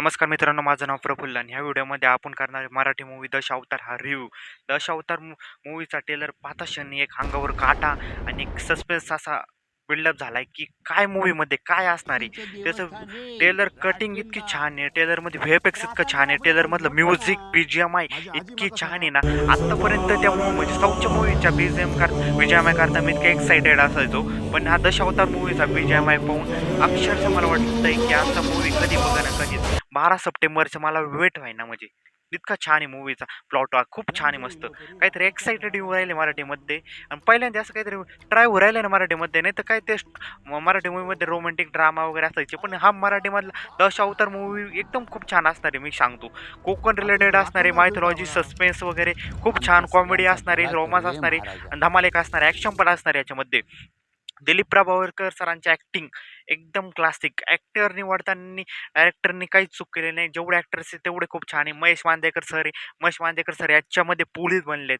नमस्कार मित्रांनो माझं नाव प्रफुल्ल आणि ह्या व्हिडिओमध्ये आपण करणार आहे मराठी मूवी दश अवतार हा रिव्ह्यू दश अवतार मूवीचा टेलर पाहता क्षणी एक अंगावर काटा आणि एक सस्पेन्स असा बिल्डअप झालाय की काय मूवीमध्ये काय असणार आहे? त्याचं टेलर कटिंग इतकी छान आहे. टेलरमध्ये व्हीएफएक्स इतकं छान आहे. टेलरमधलं music B G M I इतकी छान आहे ना. आत्तापर्यंत त्या मूवी म्हणजे साऊथच्या मूवीच्या बी जी एम कर बी जी एम आय करता मी इतकं एक्सायटेड असायचो. पण हा दशावतार मूवीचा बी जी एम आय पाहून अक्षरशः मला वाटतंय की आजचा मूवी कधी बघा ना कधीच बारा सप्टेंबरचं मला वेट व्हायना म्हणजे. इतका छान आहे मूवीचा प्लॉट खूप छान आहे मस्त. काहीतरी एक्सायटेड येऊ राहिले मराठीमध्ये आणि पहिल्यांदा असं काहीतरी ट्राय होऊ राहिले ना मराठीमध्ये नाही तर काय ते मराठी मूवीमध्ये रोमॅन्टिक ड्रामा वगैरे असायचे. पण हा मराठीमधला दश अवतार मूवी एकदम खूप छान असणार आहे मी सांगतो. कोकण रिलेटेड असणार आहे सस्पेन्स वगैरे खूप छान कॉमेडी असणार आहे रोमांस असणार आहे आणि असणार ॲक्शन पण असणार याच्यामध्ये. दिलीप प्रभावळकर सरांची ॲक्टिंग एकदम क्लासिक ॲक्टर निवडताना डायरेक्टरनी काहीच चूक केली नाही. जेवढे ॲक्टर्स आहेत तेवढे खूप छान आहे. महेश मांदेकर सर आहे. महेश मांदेकर सर याच्यामध्ये पोलीस बनलेत.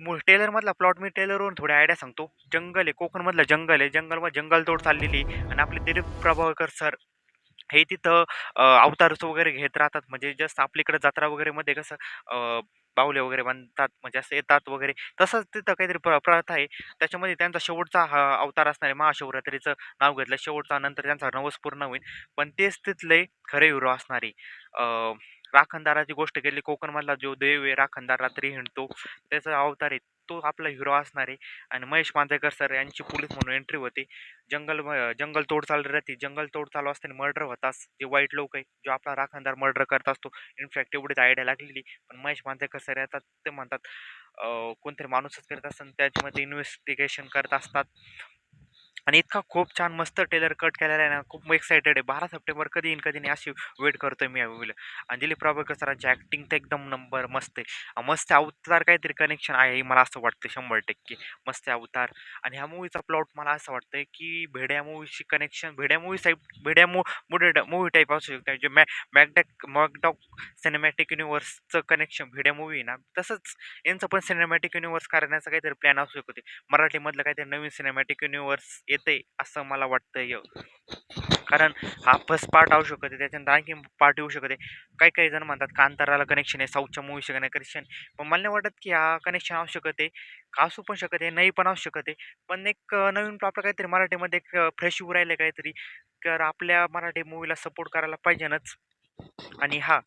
मु टेलरमधला प्लॉट मी टेलरवरून थोडी आयडिया सांगतो. जंगल आहे. कोकणमधलं जंगल आहे. जंगलमध्ये जंगलतोड चाललेली आणि आपले दिलीप प्रभावळकर सर हे तिथं अ, अवतारच वगैरे घेत राहतात. म्हणजे जस्ट आपल्याकडे जत्रा वगैरे मध्ये कसं अ, बाहुले वगैरे बांधतात म्हणजे असं येतात वगैरे. तसंच तिथं काहीतरी प्र प्रथा आहे. त्याच्यामध्ये त्यांचा शेवटचा हा अवतार असणार आहे महाशिवरात्रीचं नाव घेतलं. शेवटचा नंतर त्यांचा नवस पूर्ण होईल. पण तेच तिथले खरे हिरो असणारे राखणदाराची गोष्ट केली. कोकणमधला जो देव आहे राखणदार रात्री हिंडतो. त्याचा अवतार आहे तो आपला हिरो असणार आहे. आणि महेश मांजरेकर सर यांची पोलीस म्हणून एंट्री होते. जंगल जंगल तोड चालू राहते. जंगल तोड चालू असताना मर्डर होतास जे वाईट लोक आहे जो आपला राखणदार मर्डर करत असतो. इनफॅक्ट एवढीच आयडिया लागलेली पण महेश मांजरेकर सर येतात ते म्हणतात कोणतरी माणूसच करत असतात. त्याच्यामध्ये इन्व्हेस्टिगेशन करत असतात. आणि इतका खूप छान मस्त टेलर कट केलेला आहे ना खूप एक्सायटेड आहे. बारा सप्टेंबर कधी येईन कधी नाही अशी वेट करतोय मी या मूवीला आणि दिलीप प्रभाकर सरांची ॲक्टिंग तर एकदम नंबर मस्त आहे. मस्त अवतार काहीतरी कनेक्शन आहे मला असं वाटतं शंभर टक्के. मस्त अवतार. आणि ह्या मूवीचा प्लॉट मला असं वाटतं की भेड्या मूवीशी कनेक्शन भेड्या मूवी साईब भेड्या मू मुडे मूवी टाईप असू शकते. जे मॅ मॅगडॅक मॅकडॉक सिनेमॅटिक युनिवर्सचं कनेक्शन भेड्या मूवी ना तसंच यांचं पण सिनेमॅटिक युनिवर्स करण्याचा काहीतरी प्लॅन असू शकते. मराठीमधलं काहीतरी नवीन सिनेमॅटिक युनिवर्स येते असं मला वाटतंय. कारण हा फर्स्ट पार्ट आवू शकते त्याच्यानंतर आणखी पार्ट येऊ शकते काही काही जण म्हणतात कांताराला कनेक्शन आहे साऊथच्या मूवीशी कनेक्शन पण मला नाही वाटत की हा कनेक्शन असू शकते का असू पण शकते नाही पण असू शकते पण एक नवीन आपलं काहीतरी मराठीमध्ये एक फ्रेश येऊ राहिलं काहीतरी. तर आपल्या मराठी मूवीला सपोर्ट करायला पाहिजेनच. आणि हा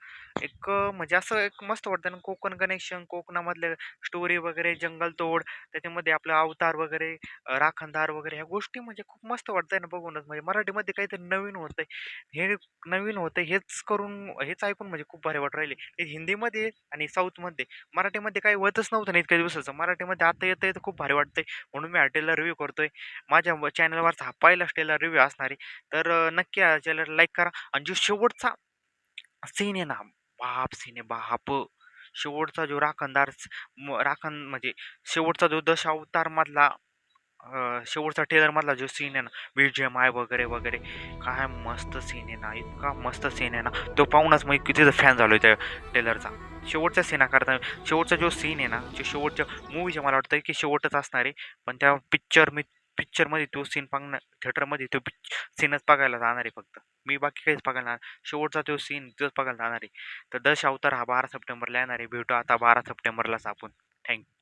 एक म्हणजे असं एक मस्त वाटतं ना कोकण कनेक्शन कोकणामधले स्टोरी वगैरे जंगलतोड त्याच्यामध्ये आपलं अवतार वगैरे अ, राखणदार वगैरे ह्या गोष्टी म्हणजे खूप मस्त वाटतंय ना बघूनच. म्हणजे मराठीमध्ये काहीतरी नवीन होतंय. हे नवीन होतं हेच करून हेच ऐकून म्हणजे खूप भारी वाटत राहिले हे हिंदीमध्ये आणि साऊथमध्ये मराठीमध्ये काही होतच नव्हतं ना इतक्या दिवसाचं. मराठीमध्ये आता येतं येतं खूप भारी वाटतंय. म्हणून मी हॉटेलला रिव्ह्यू करतोय. माझ्या चॅनलवरचा हा पहिला टेलर रिव्ह्यू असणार आहे. तर अ, नक्की चॅनल लाईक करा. आणि जो शेवटचा सीन आहे ना बाप सीन आहे बाप. शेवटचा जो राखणदार म- राखण म्हणजे शेवटचा जो दशावतारमधला मधला अं, शेवटचा टेलरमधला जो सीन आहे ना बी जी एम आय वगैरे वगैरे काय मस्त सीन आहे ना इतका मस्त सीन आहे ना. तो पाहूनच मग किती फॅन झालो त्या टेलरचा शेवटच्या सीनाकरता शेवटचा जो सीन आहे ना जो शेवटच्या मूवीच्या मला वाटतं की शेवटच असणार आहे. पण त्या पिक्चर मी पिक्चरमध्ये तो सीन पाहणं थिएटरमध्ये तो पिक्च सीनच बघायला जाणार आहे फक्त. मी बाकी काहीच बघायला शेवटचा तो सीन तोच बघायला जाणार आहे. तर दश अवतार हा बारा सप्टेंबरला येणार आहे. भेटू आता बारा सप्टेंबरलाच आपण. थँक्यू